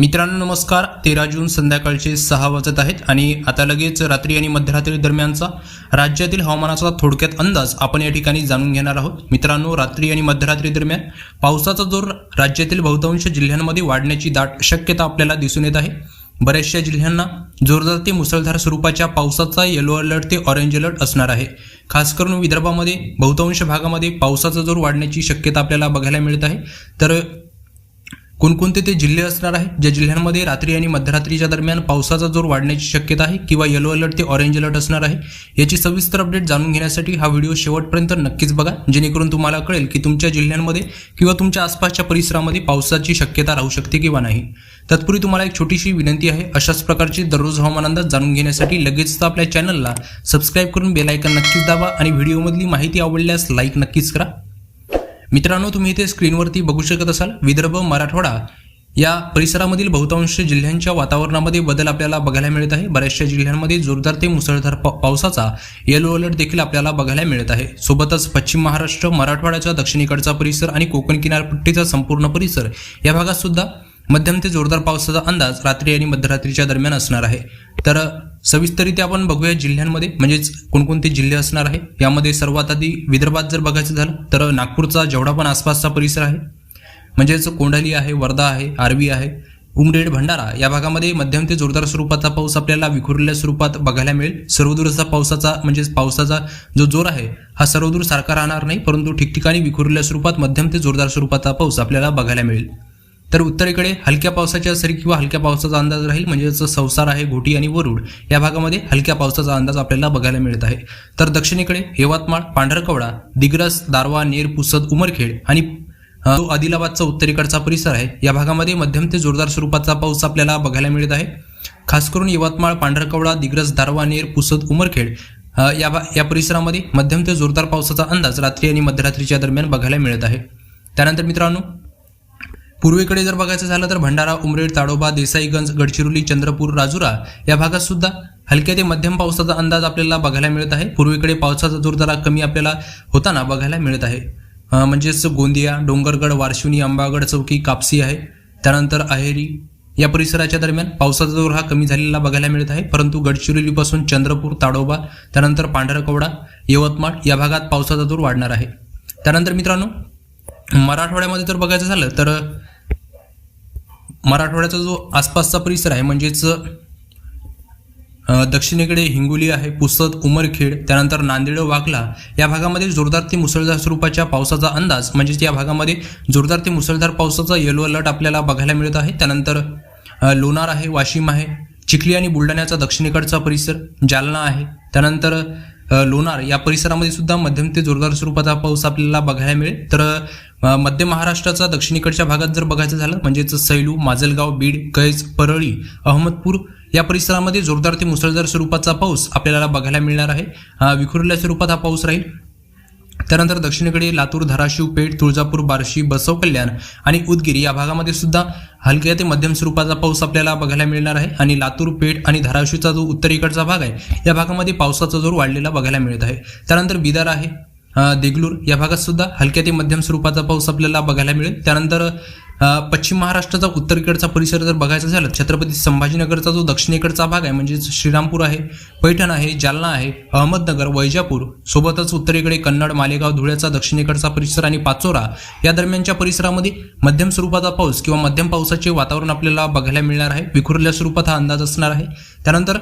मित्रांनो नमस्कार. तेरा जून संध्याकाळचे सहा वाजत आहेत आणि आता लगेच रात्री आणि मध्यरात्री दरम्यानचा राज्यातील हवामानाचा थोडक्यात अंदाज आपण या ठिकाणी जाणून घेणार आहोत. मित्रांनो रात्री आणि मध्यरात्री दरम्यान पावसाचा जोर राज्यातील बहुतांश जिल्ह्यांमध्ये वाढण्याची दाट शक्यता आपल्याला दिसून येत आहे. बऱ्याचशा जिल्ह्यांना जोरदार ते मुसळधार स्वरूपाच्या पावसाचा येलो अलर्ट ते ऑरेंज अलर्ट असणार आहे. खास करून विदर्भामध्ये बहुतांश भागामध्ये पावसाचा जोर वाढण्याची शक्यता आपल्याला बघायला मिळत आहे. तर कोणकोणते ते जिल्हे असणार आहेत ज्या जिल्ह्यांमध्ये रात्री आणि मध्यरात्रीच्या दरम्यान पावसाचा जोर वाढण्याची शक्यता आहे किंवा येलो अलर्ट ते ऑरेंज अलर्ट असणार आहे? याची सविस्तर अपडेट जाणून घेण्यासाठी हा व्हिडिओ शेवटपर्यंत नक्कीच बघा. जेणेकरून तुम्हाला कळेल की तुमच्या जिल्ह्यांमध्ये किंवा तुमच्या आसपासच्या परिसरामध्ये पावसाची शक्यता राहू शकते किंवा नाही. तत्पूर्वी तुम्हाला एक छोटीशी विनंती आहे. अशाच प्रकारची दररोज हवामान अंदाज जाणून घेण्यासाठी लगेच आपल्या चॅनलला सबस्क्राईब करून बेलायकन नक्कीच दाबा आणि व्हिडिओमधली माहिती आवडल्यास लाईक नक्कीच करा. मित्रांनो तुम्ही इथे स्क्रीनवरती बघू शकत असाल विदर्भ मराठवाडा या परिसरामधील बहुतांश जिल्ह्यांच्या वातावरणामध्ये बदल आपल्याला बघायला मिळत आहे. बऱ्याचशा जिल्ह्यांमध्ये जोरदार ते मुसळधार पा- पावसाचा येलो अलर्ट देखील आपल्याला बघायला मिळत आहे. सोबतच पश्चिम महाराष्ट्र मराठवाड्याचा दक्षिणेकडचा परिसर आणि कोकण किनारपट्टीचा संपूर्ण परिसर या भागात सुद्धा मध्यम ते जोरदार पावसाचा अंदाज रात्री आणि मध्यरात्रीच्या दरम्यान असणार आहे. तर सविस्तरित आपण बघूया जिल्ह्यांमध्ये म्हणजेच कोणकोणते जिल्हे असणार आहे. यामध्ये सर्वात आधी विदर्भात जर बघायचं झालं तर नागपूरचा जेवढा पण आसपासचा परिसर आहे म्हणजेच कोंढाली आहे वर्धा आहे आर्वी आहे उमरेड भंडारा या भागामध्ये मध्यम ते जोरदार स्वरूपाचा पाऊस आपल्याला विखुरलेल्या स्वरूपात बघायला मिळेल. सर्वदूरचा पावसाचा म्हणजेच पावसाचा जो जोर आहे हा सर्वदूर सारखा राहणार नाही परंतु ठिकठिकाणी विखुरलेल्या स्वरूपात मध्यम ते जोरदार स्वरूपाचा पाऊस आपल्याला बघायला मिळेल. तर उत्तरेकडे हलक्या पावसाच्या सरी किंवा हलक्या पावसाचा अंदाज राहील म्हणजेच संसार आहे घोटी आणि वरुड या भागामध्ये हलक्या पावसाचा अंदाज आपल्याला बघायला मिळत आहे. तर दक्षिणेकडे यवतमाळ पांढरकवडा दिग्रस दारवा नेर पुसद उमरखेड आणि जो आदिलाबादचा उत्तरेकडचा परिसर आहे या भागामध्ये मध्यम ते जोरदार स्वरूपाचा पाऊस आपल्याला बघायला मिळत आहे. खास करून यवतमाळ पांढरकवडा दिग्रस दारवा नेर पुसद उमरखेड या भा- या परिसरामध्ये मध्यम ते जोरदार पावसाचा अंदाज रात्री आणि मध्यरात्रीच्या दरम्यान बघायला मिळत आहे. त्यानंतर मित्रांनो पूर्वेकडे जर बघायचं झालं तर भंडारा उमरेड ताडोबा देसाईगंज गडचिरोली चंद्रपूर राजुरा या भागात सुद्धा हलक्या ते मध्यम पावसाचा अंदाज आपल्याला बघायला मिळत आहे. पूर्वेकडे पावसाचा जोर जरा कमी आपल्याला होताना बघायला मिळत आहे. म्हणजेच गोंदिया डोंगरगड वारशिवनी अंबागड चौकी कापसी आहे. त्यानंतर अहेरी या परिसराच्या दरम्यान पावसाचा जोर हा कमी झालेला बघायला मिळत आहे. परंतु गडचिरोलीपासून चंद्रपूर ताडोबा त्यानंतर पांढरकवडा यवतमाळ या भागात पावसाचा जोर वाढणार आहे. त्यानंतर मित्रांनो मराठवाड्यामध्ये जर बघायचं झालं तर मराठवाड्याचा जो आसपासचा परिसर आहे म्हणजेच दक्षिणेकडे हिंगोली आहे पुसद उमरखेड त्यानंतर नांदेड वाघला या भागामध्ये जोरदार ते मुसळधार स्वरूपाच्या पावसाचा अंदाज म्हणजेच या भागामध्ये जोरदार ते मुसळधार पावसाचा येलो अलर्ट आपल्याला बघायला मिळत आहे. त्यानंतर लोणार आहे वाशिम आहे चिखली आणि बुलढाण्याचा दक्षिणेकडचा परिसर जालना आहे. त्यानंतर लोणार या परिसरामध्ये सुद्धा मध्यम ते जोरदार स्वरूपाचा पाऊस आपल्याला बघायला मिळेल. तर मध्य महाराष्ट्राचा दक्षिणेकडच्या भागात जर बघायचं झालं म्हणजेच सैलू माजलगाव बीड कैज परळी अहमदपूर या परिसरामध्ये जोरदार ते मुसळधार स्वरूपाचा पाऊस आपल्याला बघायला मिळणार आहे. विखुरल्या स्वरूपात हा पाऊस राहील. त्यानंतर दक्षिणेकडे लातूर धाराशिव पेठ तुळजापूर बार्शी बसव कल्याण आणि उदगिरी या भागामध्ये सुद्धा हलक्या ते मध्यम स्वरूपाचा पाऊस आपल्याला बघायला मिळणार आहे. आणि लातूर पेठ आणि धाराशिवचा जो उत्तरेकडचा भाग आहे या भागामध्ये पावसाचा जोर वाढलेला बघायला मिळत आहे. त्यानंतर बिदार आहे. देगलूर या भागात सुद्धा हलक्या ते मध्यम स्वरूपाचा पाऊस आपल्याला बघायला मिळेल. त्यानंतर पश्चिम महाराष्ट्राचा उत्तरेकडचा परिसर जर बघायचा झाला छत्रपती संभाजीनगरचा जो दक्षिणेकडचा भाग आहे म्हणजे श्रीरामपूर आहे पैठण आहे जालना आहे अहमदनगर वैजापूर सोबतच उत्तरेकडे कन्नड मालेगाव धुळ्याचा दक्षिणेकडचा परिसर आणि पाचोरा या दरम्यानच्या परिसरामध्ये मध्यम स्वरूपाचा पाऊस किंवा मध्यम पावसाचे वातावरण आपल्याला बघायला मिळणार आहे. विखुरल्या स्वरूपात हा अंदाज असणार आहे. त्यानंतर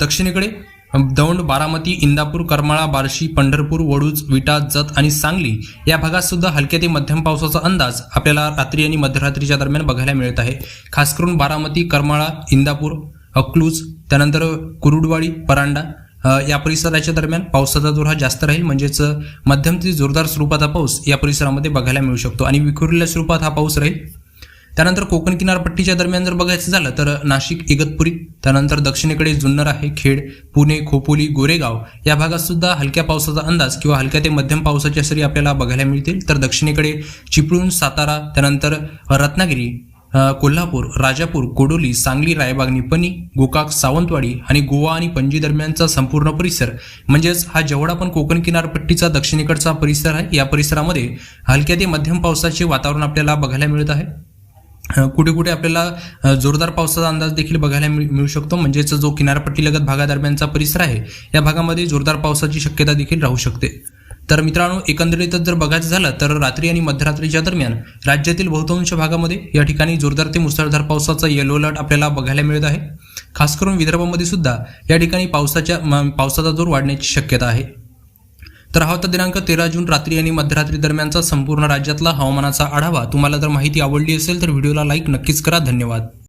दक्षिणेकडे दौंड बारामती इंदापूर करमाळा बार्शी पंढरपूर वडूज विटा जत आणि सांगली या भागात सुद्धा हलक्या ते मध्यम पावसाचा अंदाज आपल्याला रात्री आणि मध्यरात्रीच्या दरम्यान बघायला मिळत आहे. खास करून बारामती करमाळा इंदापूर अक्लूज त्यानंतर कुरुडवाडी परांडा या परिसराच्या दरम्यान पावसाचा जोर हा जास्त राहील. म्हणजेच मध्यम ते जोरदार स्वरूपाचा पाऊस या परिसरामध्ये बघायला मिळू शकतो. आणि विखुरलेल्या स्वरूपात हा पाऊस राहील. त्यानंतर कोकण किनारपट्टीच्या दरम्यान जर बघायचं झालं तर नाशिक इगतपुरी त्यानंतर दक्षिणेकडे जुन्नर आहे खेड पुणे खोपोली गोरेगाव. या भागात सुद्धा हलक्या पावसाचा अंदाज किंवा हलक्या ते मध्यम पावसाच्या सरी आपल्याला बघायला मिळतील. तर दक्षिणेकडे चिपळूण सातारा त्यानंतर रत्नागिरी कोल्हापूर राजापूर कोडोली सांगली रायबाग निपणी गोकाक सावंतवाडी आणि गोवा आणि पणजी दरम्यानचा संपूर्ण परिसर. म्हणजेच हा जेवढा पण कोकण किनारपट्टीचा दक्षिणेकडचा परिसर आहे या परिसरामध्ये हलक्या ते मध्यम पावसाचे वातावरण आपल्याला बघायला मिळत आहे. कुठे कुठे आपल्याला जोरदार पावसाचा अंदाज देखील बघायला मिळ मिळू शकतो. म्हणजेच जो किनारपट्टीलगत भागादरम्यानचा परिसर आहे या भागामध्ये जोरदार पावसाची शक्यता देखील राहू शकते. तर मित्रांनो एकंदरीतच जर बघायचं झालं तर रात्री आणि मध्यरात्रीच्या दरम्यान राज्यातील बहुतांश भागामध्ये या ठिकाणी जोरदार ते मुसळधार पावसाचा येलो अलर्ट आपल्याला बघायला मिळत आहे. खास करून विदर्भामध्ये सुद्धा या ठिकाणी पावसाच्या म- पावसाचा जोर वाढण्याची शक्यता आहे. तर हा होता दिनांक तेरा जून रात्री आणि मध्यरात्री दरम्यानचा संपूर्ण राज्यातला हवामानाचा आढावा. तुम्हाला जर माहिती आवडली असेल तर व्हिडिओला लाईक नक्कीच करा. धन्यवाद.